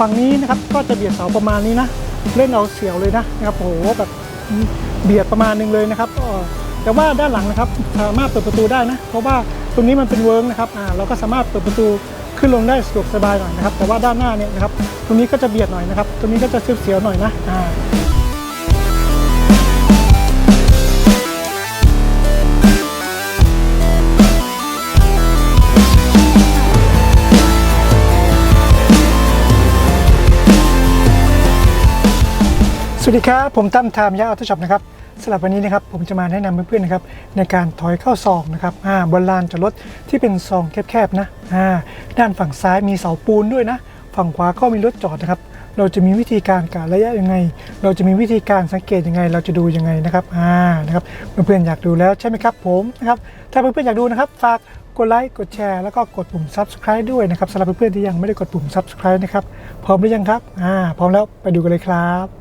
ฝั่งนี้นะครับก็จะเบียดเสาประมาณนี้นะ เล่นเอาเสียวเลยนะนะครับโอ้โหแบบเบียดประมาณหนึงเลยนะครับแต่ว่าด้านหลังนะครับสามารถเปิดประตูได้นะ เพราะว่าตรงนี้มันเป็นเวิร์กนะครับอ่าเราก็สามารถเปิดประตูขึ้นลงได้สะดวกสบายหน่อยนะครับ แต่ว่าด้านหน้าเนี่ยนะครับตรงนี้ก็จะเบียดหน่อยนะครับ ตรงนี้ก็จะเสียวๆหน่อยนะ สวัสดีครับ ผมตั้มไทม์ยาออโต้ช็อปนะครับสำหรับวันนี้นะครับผมจะมาแนะนำเพื่อนๆนะครับในการถอยเข้าซองนะครับอ่าบนลานจอดรถที่เป็นซองแคบๆนะอ่าด้านฝั่งซ้ายมีเสาปูนด้วยนะ ฝั่งขวาก็มีรถจอดนะครับ เราจะมีวิธีการกะระยะยังไง เราจะมีวิธีการสังเกตยังไง เราจะดูยังไงนะครับอ่านะครับเพื่อนๆอยากดูแล้วใช่ไหมครับผมนะครับถ้าเพื่อนๆอยากดูนะครับฝากกดไลค์กดแชร์แล้วก็กดปุ่ม subscribe ด้วยนะครับสำหรับเพื่อนๆที่ยังไม่ได้กดปุ่ม subscribe นะครับพร้อมหรือยังครับอ่าพร้อมแล้วไปดูกันเลยครับ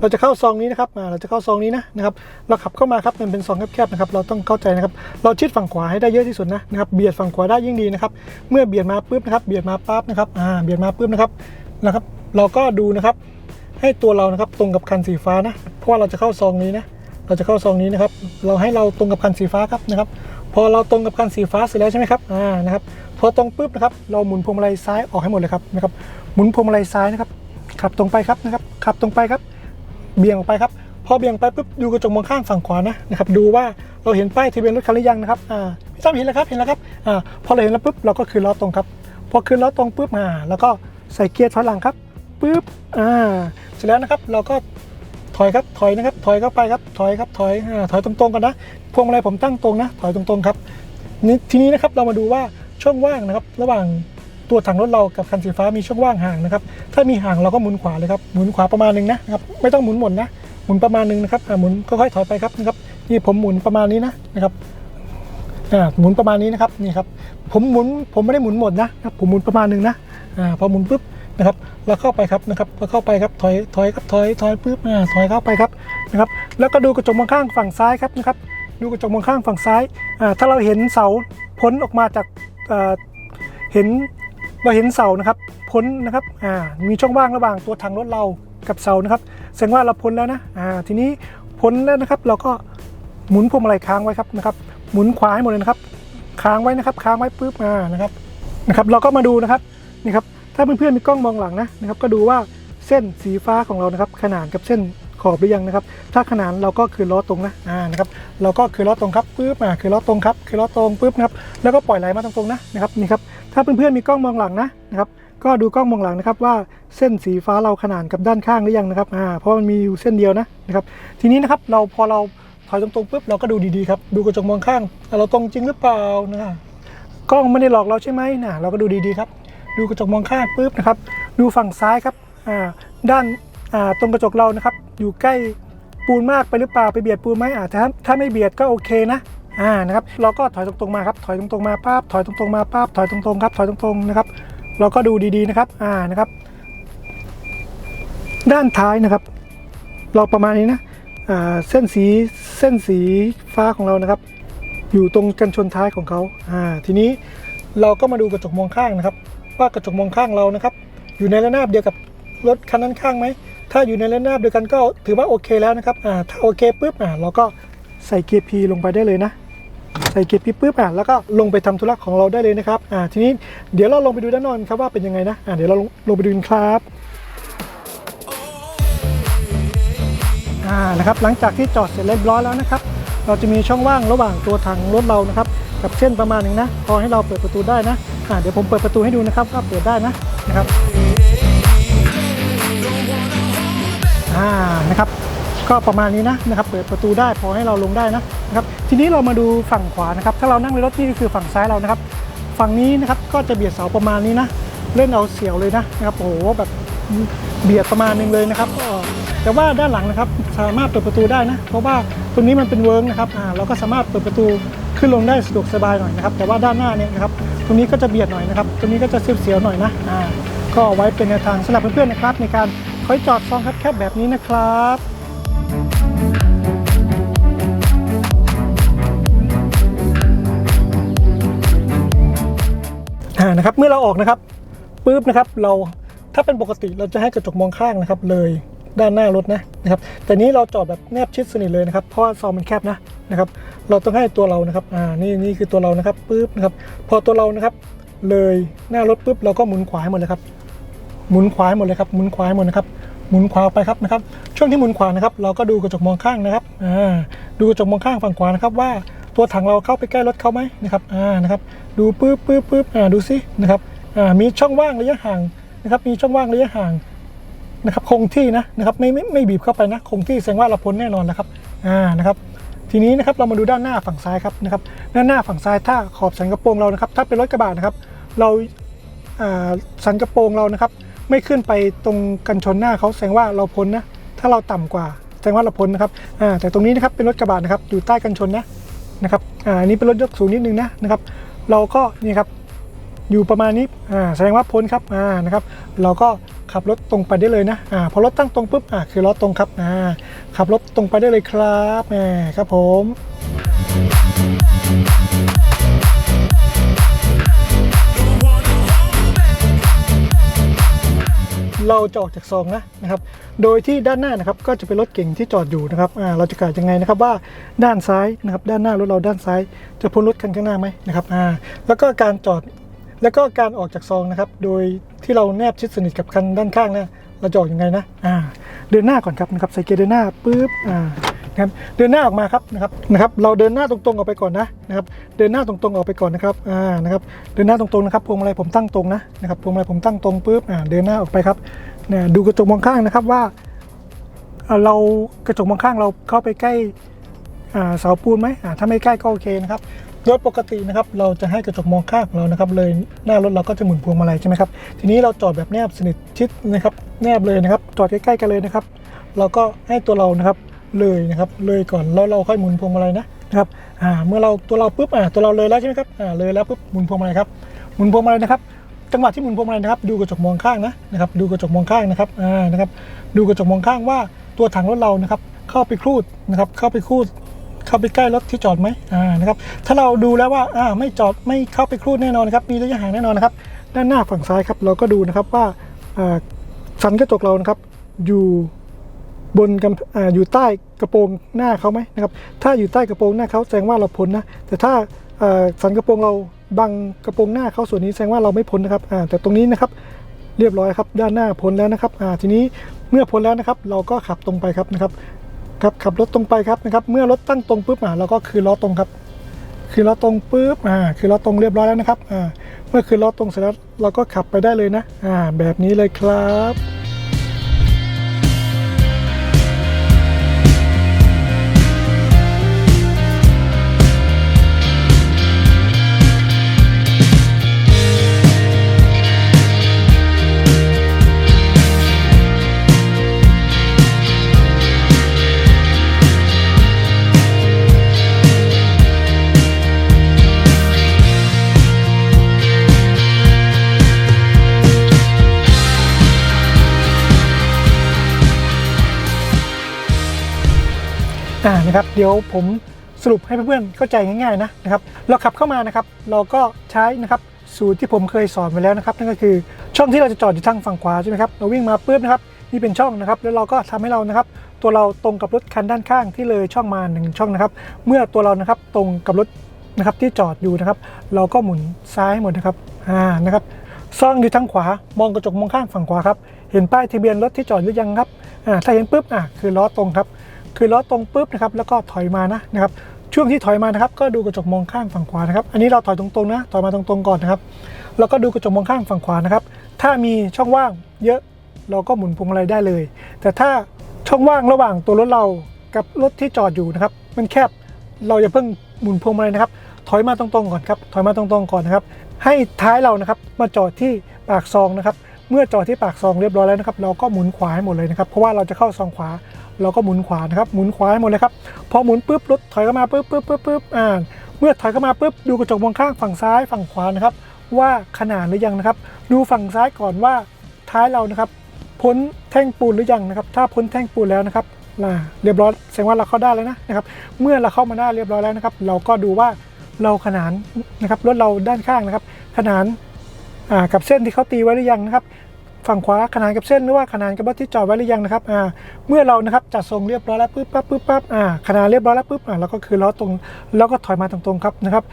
เราจะเข้าซองนี้นะครับอ่าเราจะเข้าซองนี้นะนะครับ เราขับเข้ามาครับมันเป็นซองแคบๆนะครับ เราต้องเข้าใจนะครับ เราชิดฝั่งขวาให้ได้เยอะที่สุดนะนะครับ เบียดฝั่งขวาได้ยิ่งดีนะครับ เมื่อเบียดมาปุ๊บนะครับ เบียดมาปั๊บนะครับ อ่า เบียดมาปุ๊บนะครับ นะครับ เราก็ดูนะครับ ให้ตัวเรานะครับตรงกับคันสีฟ้านะ เพราะว่าเราจะเข้าซองนี้นะ เราจะเข้าซองนี้นะครับ เราให้เราตรงกับคันสีฟ้าครับนะครับ พอเราตรงกับคันสีฟ้าเสร็จแล้วใช่ไหมครับ อ่า นะครับ พอตรงปุ๊บนะครับ เราหมุนพวงมาลัยซ้ายออกให้หมดเลยครับนะครับ หมุนพวงมาลัยซ้ายนะครับ ขับตรงไปครับนะครับ ขับตรงไปครับ เบี่ยงออกไปครับพอเบี่ยงไปปุ๊บดูกระจกมองข้างฝั่งขวานะนะครับดูว่าเราเห็นป้ายทะเบียนรถคันหรือยังนะครับอ่าพี่ตั้มเห็นแล้วครับเห็นแล้วครับอ่าพอเราเห็นแล้วปุ๊บเราก็คืนล้อตรงครับพอคืนล้อตรงปุ๊บอ่าแล้วก็ใส่เกียร์ถอยหลังครับปุ๊บอ่าเสร็จแล้วนะครับเราก็ถอยครับถอยนะครับถอยเข้าไปครับถอยครับถอยอ่าถอยตรงๆกันนะพวงมาลัยผมตั้งตรงนะถอยตรงๆครับนี่ทีนี้นะครับเรามาดูว่าช่องว่างนะครับ ระหว่าง ตัวถังรถเรากับคันสีฟ้ามีช่องว่างห่างนะครับ ถ้ามีห่างเราก็หมุนขวาเลยครับ หมุนขวาประมาณหนึงนะครับ ไม่ต้องหมุนหมดนะ หมุนประมาณหนึงนะครับอ่าหมุนค่อยๆถอยไปครับนะครับ นี่ผมหมุนประมาณนี้นะนะครับอ่าหมุนประมาณนี้นะครับ นี่ครับ ผมหมุน ผมไม่ได้หมุนหมดนะครับ ผมหมุนประมาณหนึงนะอ่าพอหมุนปุ๊บนะครับเราเข้าไปครับนะครับพอเข้าไปครับ ถอย ถอยครับ ถอย ถอยปุ๊บอ่าถอยเข้าไปครับ นะครับ แล้วก็ดูกระจกมองข้างฝั่งซ้ายครับนะครับ ดูกระจกมองข้างฝั่งซ้ายอ่าถ้าเราเห็นเสาพ้นออกมาจากอ่อเห็น เราเห็นเสานะครับพ้นนะครับอ่ามีช่องว่างระหว่างตัวถังรถเรากับเสานะครับแสดงว่าเราพ้นแล้วนะอ่าทีนี้พ้นแล้วนะครับ เราก็หมุนพวงมาลัยค้างไว้ครับนะครับ หมุนขวาให้หมดเลยนะครับค้างไว้นะครับ ค้างไว้ปุ๊บอ่านะครับนะครับ เราก็มาดูนะครับนี่ครับถ้าเพื่อนๆมีกล้องมองหลังนะนะครับ ก็ดูว่า เส้นสีฟ้าของเรานะครับ ขนานกับเส้นขอบหรือยังนะครับ ถ้าขนานเราก็คือล้อตรงนะอ่านะครับเราก็คือล้อตรงครับปุ๊บอ่าคือล้อตรงครับคือล้อตรงปุ๊บนะครับแล้วก็ปล่อยไหลมาตรงๆนะนะครับนี่ครับถ้าเพื่อนๆมีกล้องมองหลังนะนะครับก็ดูกล้องมองหลังนะครับว่าเส้นสีฟ้าเราขนานกับด้านข้างหรือยังนะครับอ่าเพราะมันมีอยู่เส้นเดียวนะนะครับทีนี้นะครับเราพอเราถอยตรงๆปุ๊บเราก็ดูดีๆครับดูกระจกมองข้างเราตรงจริงหรือเปล่านะกล้องไม่ได้หลอกเราใช่ไหมนะเราก็ดูดีๆครับ ดูกระจกมองข้างปุ๊บนะครับดูฝั่งซ้ายครับ ด้านตรงกระจกเรานะครับ อยู่ใกล้ปูนมากไปหรือเปล่าไปเบียดปูนไหมอ่าถ้าถ้าไม่เบียดก็โอเคนะอ่านะครับเราก็ถอยตรงๆมาครับถอยตรงๆมาปั๊บถอยตรงๆมาปั๊บถอยตรงๆครับถอยตรงๆนะครับ เราก็ดูดีๆนะครับอ่านะครับ ด้านท้ายนะครับ เราประมาณนี้นะอ่าเส้นสีเส้นสีฟ้าของเรานะครับ อยู่ตรงกันชนท้ายของเขาอ่าทีนี้เราก็มาดูกระจกมองข้างนะครับ ว่ากระจกมองข้างเรานะครับ อยู่ในระนาบเดียวกับ รถคันนั้นข้างไหม ถ้าอยู่ในระนหน้าเดียวกันก็ถือว่าโอเคแล้วนะครับอ่าถ้าโอเคปุ๊บอ่าเราก็ใส่เกียร์ P ลงไปได้เลยนะ ใส่เกียร์ P ปุ๊บอ่าแล้วก็ลงไปทำธุระของเราได้เลยนะครับอ่าทีนี้เดี๋ยวเราลงไปดูด้านนอกครับว่าเป็นยังไงนะอ่าเดี๋ยวเราลงลงไปดูกันครับอ่านะครับหลังจากที่จอดเสร็จเรียบร้อยแล้วนะครับ เราจะมีช่องว่างระหว่างตัวถังรถเรานะครับกับเส้นประมาณหนึ่งนะ พอให้เราเปิดประตูได้นะอ่าเดี๋ยวผมเปิดประตูให้ดูนะครับว่าเปิดได้นะนะครับ อ่านะครับก็ประมาณนี้นะนะครับเปิดประตูได้พอให้เราลงได้นะนะครับทีนี้เรามาดูฝั่งขวานะครับถ้าเรานั่งในรถนี่ก็คือฝั่งซ้ายเรานะครับ ฝั่งนี้นะครับก็จะเบียดเสาประมาณนี้นะเล่นเอาเสียวเลยนะนะครับโอ้โหแบบเบียดประมาณหนึงเลยนะครับแต่ว่าด้านหลังนะครับสามารถเปิดประตูได้นะ เพราะว่าตรงนี้มันเป็นเวิร์กนะครับอ่าเราก็สามารถเปิดประตูขึ้นลงได้สะดวกสบายหน่อยนะครับแต่ว่าด้านหน้าเนี่ยนะครับตรงนี้ก็จะเบียดหน่อยนะครับตรงนี้ก็จะเสียวๆหน่อยนะอ่าก็ไว้เป็นแนวทางสำหรับเพื่อนๆนะครับในการ ถอยจอดซองแคบๆแบบนี้นะครับอ่านะครับเมื่อเราออกนะครับปุ๊บนะครับเราถ้าเป็นปกติเราจะให้กระจกมองข้างนะครับ เลยด้านหน้ารถนะนะครับ แต่นี้เราจอดแบบแนบชิดสนิทเลยนะครับเพราะว่าซองมันแคบนะนะครับ เราต้องให้ตัวเรานะครับอ่านี่นี่คือตัวเรานะครับปึ๊บนะครับ พอตัวเรานะครับ เลยหน้ารถปุ๊บเราก็หมุนขวาให้หมดเลยครับ หมุนขวาหมดเลยครับหมุนขวาหมดนะครับหมุนขวาไปครับนะครับ ช่วงที่หมุนขวานะครับ เราก็ดูกระจกมองข้างนะครับอ่าดูกระจกมองข้างฝั่งขวานะครับ ว่าตัวถังเราเข้าไปใกล้รถเขาไหมนะครับอ่านะครับ ดูปึ๊บปึ๊บปึ๊บอ่าดูซินะครับอ่ามีช่องว่างระยะห่างนะครับ มีช่องว่างระยะห่างนะครับ คงที่นะนะครับไม่ไม่ไม่บีบเข้าไปนะคงที่แสดงว่าเราพ้นแน่นอนนะครับอ่านะครับ ทีนี้นะครับเรามาดูด้านหน้าฝั่งซ้ายครับนะครับด้านหน้าฝั่งซ้ายถ้าขอบสันกระโปรงเรานะครับ ถ้าเป็นรถกระบะนะครับ เราอ่าสันกระโปรงเรานะครับ ไม่ขึ้นไปตรงกันชนหน้าเขาแสดงว่าเราพ้นนะ ถ้าเราต่ำกว่าแสดงว่าเราพ้นนะครับอ่าแต่ตรงนี้นะครับเป็นรถกระบะนะครับอยู่ใต้กันชนนะนะครับอ่าอันนี้เป็นรถยกสูงนิดนึงนะนะครับ เราก็นี่ครับอยู่ประมาณนี้อ่าแสดงว่าพ้นครับอ่านะครับ เราก็ขับรถตรงไปได้เลยนะอ่าพอรถตั้งตรงปุ๊บอ่าคือล้อตรงครับอ่าขับรถตรงไปได้เลยครับแหมครับผม เราจะออกจากซองนะนะครับ โดยที่ด้านหน้านะครับก็จะเป็นรถเก่งที่จอดอยู่นะครับเราจะกะยังไงนะครับว่าด้านซ้ายนะครับด้านหน้ารถเราด้านซ้าย จะพ้นรถคันข้างหน้าไหมนะครับแล้วก็การจอดแล้วก็การออกจากซองนะครับ โดยที่เราแนบชิดสนิทกับคันด้านข้างนะเราจะออกยังไงนะเดินหน้าก่อนครับนะครับใส่เกียร์เดินหน้าปุ๊บอ่า นะครับเดินหน้าออกมาครับนะครับนะครับ เราเดินหน้าตรงๆออกไปก่อนนะนะครับ เดินหน้าตรงๆออกไปก่อนนะครับอ่านะครับ เดินหน้าตรงๆนะครับพวงมาลัยผมตั้งตรงนะนะครับพวงมาลัยผมตั้งตรงปุ๊บอ่าเดินหน้าออกไปครับเนี่ยดูกระจกมองข้างนะครับว่าอ่าเรากระจกมองข้างเราเข้าไปใกล้อ่าเสาปูนไหมอ่าถ้าไม่ใกล้ก็โอเคนะครับโดยปกตินะครับเราจะให้กระจกมองข้างของเรานะครับ เลยหน้ารถเราก็จะหมุนพวงมาลัยใช่ไหมครับทีนี้เราจอดแบบแนบสนิทชิดนะครับ แนบเลยนะครับ จอดใกล้ๆกันเลยนะครับ เราก็ให้ตัวเรานะครับ เลยนะครับเลยก่อนแล้วเราค่อยหมุนพวงมาลัยนะนะครับอ่าเมื่อเราตัวเราปุ๊บอ่าตัวเราเลยแล้วใช่ไหมครับอ่าเลยแล้วปุ๊บหมุนพวงมาลัยครับหมุนพวงมาลัยนะครับจังหวะที่หมุนพวงมาลัยนะครับดูกระจกมองข้างนะนะครับดูกระจกมองข้างนะครับอ่านะครับดูกระจกมองข้างว่าตัวถังรถเรานะครับเข้าไปครูดนะครับเข้าไปครูดเข้าไปใกล้รถที่จอดไหมอ่านะครับถ้าเราดูแล้วว่าอ่าไม่จอดไม่เข้าไปครูดแน่นอนนะครับมีระยะห่างแน่นอนนะครับด้านหน้าฝั่งซ้ายครับเราก็ดูนะครับว่าอ่าสันกระจกเรานะครับอยู่ บนกำออยู่ใต้กระโปรงหน้าเขาไหมนะครับ ถ้าอยู่ใต้กระโปรงหน้าเขาแสดงว่าเราพ้นนะ แต่ถ้าสันกระโปรงเราบังกระโปรงหน้าเขาส่วนนี้แสดงว่าเราไม่พ้นนะครับแต่ตรงนี้นะครับเรียบร้อยครับด้านหน้าพ้นแล้วนะครับทีนี้เมื่อพ้นแล้วนะครับ เราก็ขับตรงไปครับนะครับครับขับรถตรงไปครับนะครับ เมื่อรถตั้งตรงปุ๊บอ่าเราก็คือล้อตรงครับคือล้อตรงปุ๊บอ่าคือล้อตรงเรียบร้อยแล้วนะครับอ่าเมื่อคือล้อตรงเสร็จแล้วเราก็ขับไปได้เลยนะอ่าแบบนี้เลยครับ อ่านะครับเดี๋ยวผมสรุปให้เพื่อนๆเข้าใจง่ายๆนะนะครับเราขับเข้ามานะครับ เราก็ใช้นะครับสูตรที่ผมเคยสอนไว้แล้วนะครับ นั่นก็คือช่องที่เราจะจอดอยู่ทางฝั่งขวาใช่ไหมครับเราวิ่งมาปุ๊บนะครับนี่เป็นช่องนะครับ แล้วเราก็ทำให้เรานะครับ ตัวเราตรงกับรถคันด้านข้างที่เลยช่องมาหนึ่งช่องนะครับ เมื่อตัวเรานะครับตรงกับรถนะครับที่จอดอยู่นะครับ เราก็หมุนซ้ายหมดนะครับอ่านะครับซองอยู่ทางขวามองกระจกมองข้างฝั่งขวาครับเห็นป้ายทะเบียนรถที่จอดหรือยังครับอ่าถ้าเห็นปุ๊บอะคือล้อตรงครับ คือล้อตรงปุ๊บนะครับแล้วก็ถอยมานะนะครับช่วงที่ถอยมานะครับก็ดูกระจกมองข้างฝั่งขวานะครับอันนี้เราถอยตรงๆนะถอยมาตรงๆก่อนนะครับแล้วก็ดูกระจกมองข้างฝั่งขวานะครับถ้ามีช่องว่างเยอะเราก็หมุนพวงมาลัยได้เลย แต่ถ้าช่องว่างระหว่างตัวรถเรากับรถที่จอดอยู่นะครับมันแคบเราอย่าเพิ่งหมุนพวงมาลัยนะครับ ถอยมาตรงๆก่อนครับถอยมาตรงๆก่อนนะครับให้ท้ายเรานะครับมาจอดที่ปากซองนะครับเมื่อจอดที่ปากซองเรียบร้อยแล้วนะครับ เราก็หมุนขวาให้หมดเลยนะครับ เพราะว่าเราจะเข้าซองขวา เราก็หมุนขวานะครับหมุนขวาให้หมดเลยครับพอหมุนปุ๊บรถถอยเข้ามาปุ๊บปุ๊บปุ๊บปุ๊บอ่าเมื่อถอยเข้ามาปุ๊บดูกระจกมองข้างฝั่งซ้ายฝั่งขวานะครับ ว่าขนาดหรือยังนะครับ ดูฝั่งซ้ายก่อนว่าท้ายเรานะครับพ้นแท่งปูนหรือยังนะครับ ถ้าพ้นแท่งปูนแล้วนะครับอ่าเรียบร้อยแสดงว่าเราเข้าได้แล้วนะนะครับ เมื่อเราเข้ามาได้เรียบร้อยแล้วนะครับ เราก็ดูว่าเราขนานนะครับรถเราด้านข้างนะครับ ขนานกับเส้นที่เขาตีไว้หรือยังนะครับ ฝั่งขวาขนานกับเส้นหรือว่าขนานกับรถที่จอดไว้หรือยังนะครับอ่าเมื่อเรานะครับจัดทรงเรียบร้อยแล้วปุ๊บปั๊บปุ๊บปั๊บอ่าขนานเรียบร้อยแล้วปุ๊บอ่าเราก็คือล้อตรงแล้วก็ถอยมาตรงๆครับนะครับ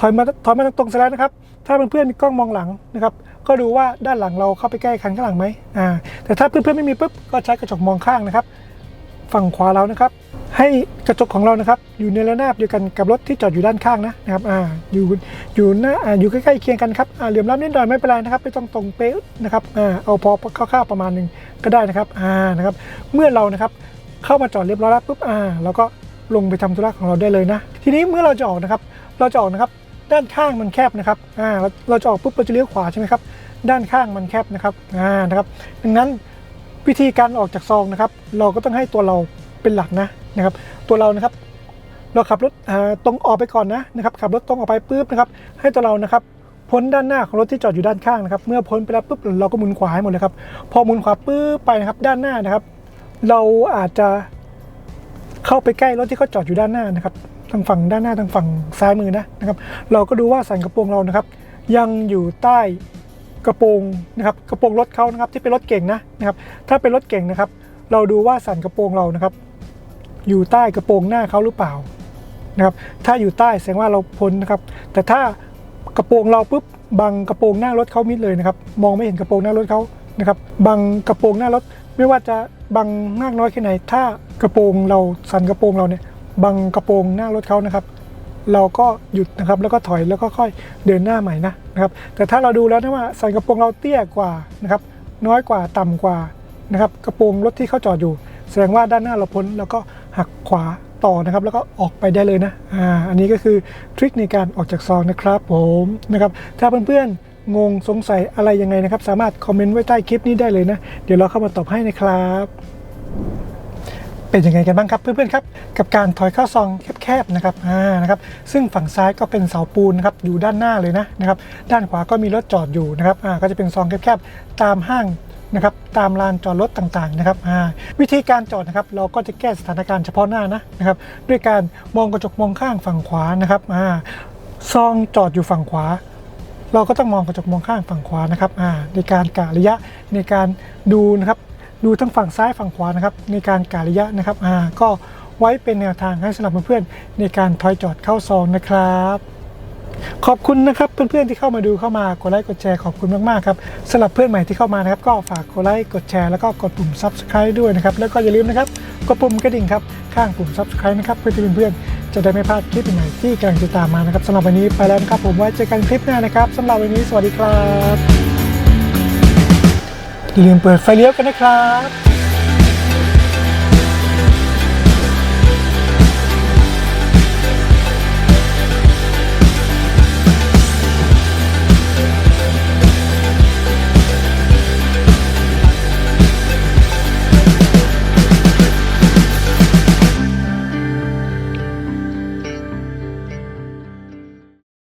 ถอยมาถอยมาตรงๆเสร็จแล้วนะครับ ถ้าเพื่อนๆมีกล้องมองหลังนะครับ ก็ดูว่าด้านหลังเราเข้าไปใกล้คันข้างหลังไหมอ่าแต่ถ้าเพื่อนๆไม่มีปุ๊บก็ใช้กระจกมองข้างนะครับ ฝั่งขวาเรานะครับ ให้กระจกของเรานะครับอยู่ในระนาบเดียวกันกับรถที่จอดอยู่ด้านข้างนะนะครับอ่าอยู่อยู่หน้าอ่าอยู่ใกล้ๆเคียงกันครับอ่าเหลื่อมล้ำนิดหน่อยไม่เป็นไรนะครับไม่ต้องตรงเป๊ะนะครับอ่าเอาพอคร่าวๆประมาณหนึ่งก็ได้นะครับอ่านะครับ เมื่อเรานะครับเข้ามาจอดเรียบร้อยแล้วปุ๊บอ่าเราก็ลงไปทำธุระของเราได้เลยนะ ทีนี้เมื่อเราจะออกนะครับ เราจะออกนะครับด้านข้างมันแคบนะครับอ่าเราเราจะออกปุ๊บเราจะเลี้ยวขวาใช่ไหมครับด้านข้างมันแคบนะครับอ่านะครับ ดังนั้นวิธีการออกจากซองนะครับ เราก็ต้องให้ตัวเราเป็นหลักนะ นะครับ ตัวเรานะครับ เราขับรถตรงออกไปก่อนนะนะครับ ขับรถตรงออกไปปุ๊บนะครับ ให้ตัวเรานะครับพ้นด้านหน้าของรถที่จอดอยู่ด้านข้างนะครับ เมื่อพ้นไปแล้วปุ๊บเราก็หมุนขวาให้หมดเลยครับ พอหมุนขวาปุ๊บไปนะครับ ด้านหน้านะครับ เราอาจจะเข้าไปใกล้รถที่เขาจอดอยู่ด้านหน้านะครับ ทางฝั่งด้านหน้าทางฝั่งซ้ายมือนะนะครับ เราก็ดูว่าสันกระโปรงเรานะครับ ยังอยู่ใต้กระโปรงนะครับกระโปรงรถเขานะครับที่เป็นรถเก่งนะนะครับ ถ้าเป็นรถเก่งนะครับ เราดูว่าสันกระโปรงเรานะครับ อยู่ใต้กระโปรงหน้าเขาหรือเปล่านะครับถ้าอยู่ใต้แสดงว่าเราพ้นนะครับ แต่ถ้ากระโปรงเราปุ๊บบังกระโปรงหน้ารถเขามิดเลยนะครับมองไม่เห็นกระโปรงหน้ารถเขานะครับบังกระโปรงหน้ารถ ไม่ว่าจะบังมากน้อยแค่ไหน ถ้ากระโปรงเราสันกระโปรงเราเนี่ยบังกระโปรงหน้ารถเขานะครับ เราก็หยุดนะครับแล้วก็ถอยแล้วก็ค่อยเดินหน้าใหม่นะนะครับ แต่ถ้าเราดูแล้วนะว่าสันกระโปรงเราเตี้ยกว่านะครับ น้อยกว่าต่ำกว่านะครับ กระโปรงรถที่เขาจอดอยู่ แสดงว่าด้านหน้าเราพ้นแล้วก็ หักขวาต่อนะครับ แล้วก็ออกไปได้เลยนะอ่าอันนี้ก็คือทริคในการออกจากซองนะครับผมนะครับถ้าเพื่อนๆงงสงสัยอะไรยังไงนะครับ สามารถคอมเมนต์ไว้ใต้คลิปนี้ได้เลยนะ เดี๋ยวเราเข้ามาตอบให้นะครับเป็นยังไงกันบ้างครับเพื่อนๆครับกับการถอยเข้าซองแคบๆนะครับอ่านะครับ ซึ่งฝั่งซ้ายก็เป็นเสาปูนนะครับอยู่ด้านหน้าเลยนะนะครับ ด้านขวาก็มีรถจอดอยู่นะครับอ่าก็จะเป็นซองแคบๆตามห้าง นะครับตามลานจอดรถต่างๆนะครับวิธีการจอดนะครับเราก็จะแก้สถานการณ์เฉพาะหน้านะนะครับด้วยการมองกระจกมองข้างฝั่งขวานะครับซองจอดอยู่ฝั่งขวา เราก็ต้องมองกระจกมองข้างฝั่งขวานะครับในการกะระยะในการดูนะครับดูทั้งฝั่งซ้ายฝั่งขวานะครับในการกะระยะนะครับก็ไว้เป็นแนวทางให้สำหรับเพื่อนๆในการถอยจอดเข้าซองนะครับ ขอบคุณนะครับเพื่อนๆที่เข้ามาดูเข้ามากดไลค์กดแชร์ขอบคุณมากๆครับสำหรับเพื่อนใหม่ที่เข้ามานะครับก็ฝากกดไลค์กดแชร์แล้วก็กดปุ่ม subscribe ด้วยนะครับแล้วก็อย่าลืมนะครับกดปุ่มกระดิ่งครับข้างปุ่ม subscribe นะครับเพื่อที่เพื่อนๆจะได้ไม่พลาดคลิปใหม่ที่กำลังจะตามมานะครับสำหรับวันนี้ไปแล้วนะครับผมไว้เจอกันคลิปหน้านะครับสำหรับวันนี้สวัสดีครับอย่าลืมเปิดไฟเลี้ยวกันนะครับ